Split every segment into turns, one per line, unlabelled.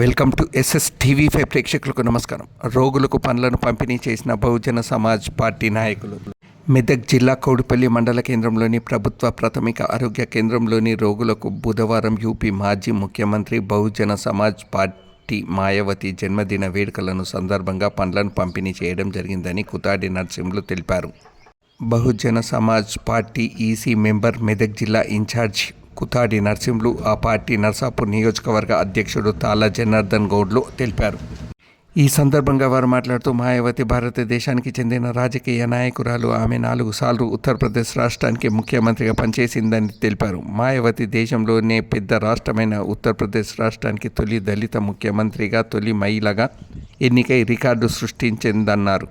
Welcome to SS TV five ప్రేక్షకులకు నమస్కారం. రోగులకు పనులను పంపిణీ చేసిన బహుజన సమాజ్ పార్టీ నాయకులు. మెదక్ జిల్లా కౌడుపల్లి మండల కేంద్రంలోని ప్రభుత్వ ప్రాథమిక ఆరోగ్య కేంద్రంలోని రోగులకు బుధవారం యూపీ మాజీ ముఖ్యమంత్రి బహుజన సమాజ్ పార్టీ మాయావతి జన్మదిన వేడుకలను సందర్భంగా పనులను పంపిణీ చేయడం జరిగిందని కుతాడి నరసింహులు తెలిపారు. Bahujan Samaj Party EC member Medak జిల్లా ఇన్ఛార్జ్ కుతాడి నరసింహులు ఆ పార్టీ నర్సాపూర్ నియోజకవర్గ అధ్యక్షుడు తాలా జనార్దన్ గౌడ్లు తెలిపారు. ఈ సందర్భంగా వారు మాట్లాడుతూ మాయావతి భారతదేశానికి చెందిన రాజకీయ నాయకురాలు ఆమె నాలుగు సార్లు ఉత్తరప్రదేశ్ రాష్ట్రానికి ముఖ్యమంత్రిగా పనిచేసిందని తెలిపారు. మాయావతి దేశంలోనే పెద్ద రాష్ట్రమైన ఉత్తరప్రదేశ్ రాష్ట్రానికి తొలి దళిత ముఖ్యమంత్రిగా తొలి మహిళగా ఎన్నికై రికార్డు సృష్టించిందన్నారు.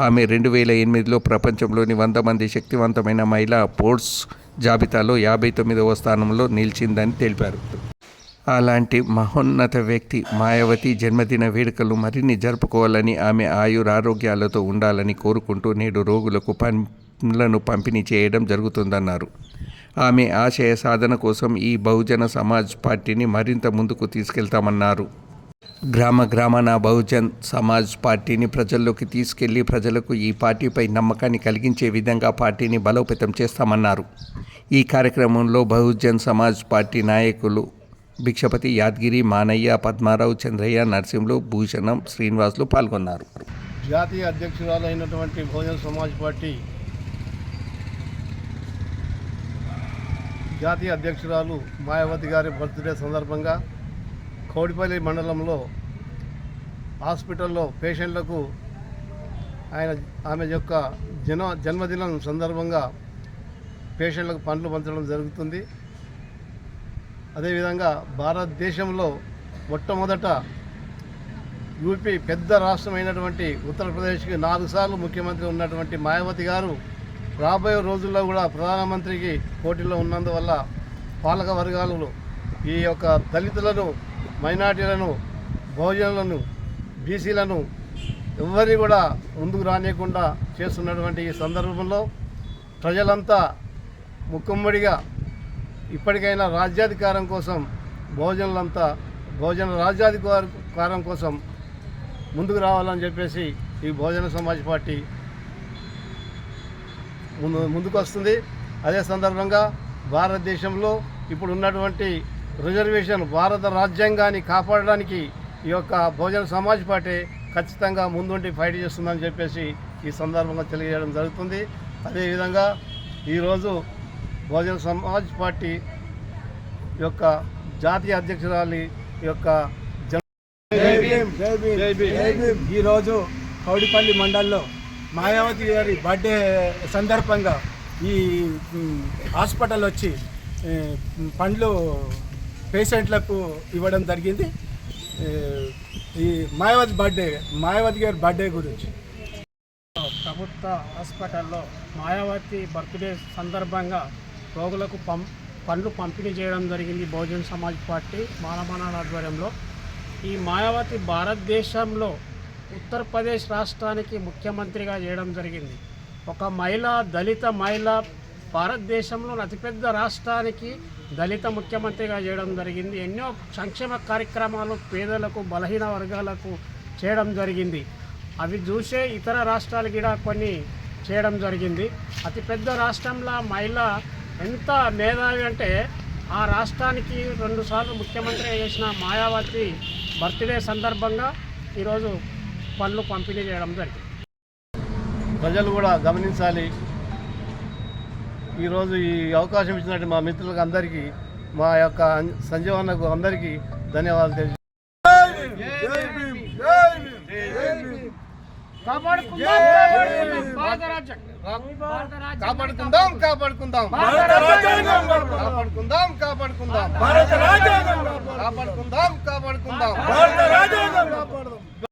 ఆమె రెండు వేల ఎనిమిదిలో ప్రపంచంలోని వంద మంది శక్తివంతమైన మహిళా పోర్ట్స్ జాబితాలో యాభై తొమ్మిదవ స్థానంలో నిలిచిందని తెలిపారు. అలాంటి మహోన్నత వ్యక్తి మాయావతి జన్మదిన వేడుకలు మరిన్ని జరుపుకోవాలని ఆమె ఆయురారోగ్యాలతో ఉండాలని కోరుకుంటూ నేడు రోగులకు పండ్లను పంపిణీ చేయడం జరుగుతుందన్నారు. ఆమె ఆశయ సాధన కోసం ఈ బహుజన సమాజ్ పార్టీని మరింత ముందుకు తీసుకెళ్తామన్నారు. గ్రామ గ్రామాన బహుజన్ సమాజ్ పార్టీని ప్రజల్లోకి తీసుకెళ్ళి ప్రజలకు ఈ పార్టీపై నమ్మకాన్ని కలిగించే విధంగా పార్టీని బలోపేతం చేస్తామన్నారు. ఈ కార్యక్రమంలో బహుజన్ సమాజ్ పార్టీ నాయకులు భిక్షపతి యాదగిరి మానయ్య పద్మారావు చంద్రయ్య నరసింహులు భూషణం శ్రీనివాసులు పాల్గొన్నారు.
జాతీయ అధ్యక్షురాలు అయినటువంటి బహుజన సమాజ్ పార్టీ జాతీయ అధ్యక్షురాలు మాయావతి గారి బర్త్డే సందర్భంగా కోడిపల్లి మండలంలో హాస్పిటల్లో పేషెంట్లకు ఆయన ఆమె యొక్క జన జన్మదినం సందర్భంగా పేషెంట్లకు పండ్లు పంచడం జరుగుతుంది. అదేవిధంగా భారతదేశంలో మొట్టమొదట యూపీ పెద్ద రాష్ట్రమైనటువంటి ఉత్తరప్రదేశ్కి నాలుగు సార్లు ముఖ్యమంత్రి ఉన్నటువంటి మాయావతి గారు రాబోయే రోజుల్లో కూడా ప్రధానమంత్రికి పోటీలో ఉన్నందువల్ల పాలక వర్గాలలో ఈ యొక్క దళితులను మైనార్టీలను బహుజనులను బీసీలను ఎవరిని కూడా ముందుకు రానియకుండా చేస్తున్నటువంటి ఈ సందర్భంలో ప్రజలంతా ముక్కుమ్మడిగా ఇప్పటికైనా రాజ్యాధికారం కోసం బహుజనులంతా బహుజన రాజ్యాధికారం కోసం ముందుకు రావాలని చెప్పేసి ఈ బహుజన సమాజ్ పార్టీ ముందు ముందుకు వస్తుంది అదే సందర్భంగా భారతదేశంలో ఇప్పుడు ఉన్నటువంటి రిజర్వేషన్ భారత రాజ్యాంగాన్ని కాపాడడానికి ఈ యొక్క బహుజన సమాజ్ పార్టీ ఖచ్చితంగా ముందుండి ఫైట్ చేస్తుందని చెప్పేసి ఈ సందర్భంగా తెలియజేయడం జరుగుతుంది. అదేవిధంగా ఈరోజు బహుజన సమాజ్ పార్టీ యొక్క జాతీయ అధ్యక్షురాలి యొక్క
ఈరోజు కౌడిపల్లి మండల్లో మాయావతి గారి బర్త్డే సందర్భంగా ఈ హాస్పిటల్ వచ్చి పండ్లు పేషెంట్లకు ఇవ్వడం జరిగింది. ఈ మాయావతి బర్త్డే మాయావతి గారి బర్త్డే గురించి.
ప్రభుత్వ హాస్పిటల్లో మాయావతి బర్త్డే సందర్భంగా రోగులకు పం పండ్లు పంపిణీ చేయడం జరిగింది బహుజన్ సమాజ్ పార్టీ మానమానాల ఆధ్వర్యంలో. ఈ మాయావతి భారతదేశంలో ఉత్తరప్రదేశ్ రాష్ట్రానికి ముఖ్యమంత్రిగా చేయడం జరిగింది. ఒక మహిళ దళిత మహిళ భారతదేశంలో అతిపెద్ద రాష్ట్రానికి దళిత ముఖ్యమంత్రిగా చేయడం జరిగింది. ఎన్నో సంక్షేమ కార్యక్రమాలు పేదలకు బలహీన వర్గాలకు చేయడం జరిగింది. అవి చూసే ఇతర రాష్ట్రాలు కూడా కొన్ని చేయడం జరిగింది. అతిపెద్ద రాష్ట్రంలో మహిళ ఎంత మేధావి అంటే ఆ రాష్ట్రానికి రెండుసార్లు ముఖ్యమంత్రి చేసిన మాయావతి బర్త్డే సందర్భంగా ఈరోజు పనులు పంపిణీ చేయడం జరిగింది.
ప్రజలు కూడా గమనించాలి. ఈరోజు ఈ అవకాశం ఇచ్చినట్టు మా మిత్రులకు అందరికీ మా యొక్క సంజీవన్నకు అందరికీ ధన్యవాదాలు తెలియ కాపాడుకుందాం కాపాడుకుందాం. కాపాడుకుందాం కాపాడుకుందాం. కాపాడుకుందాం. కాపాడుకుందాం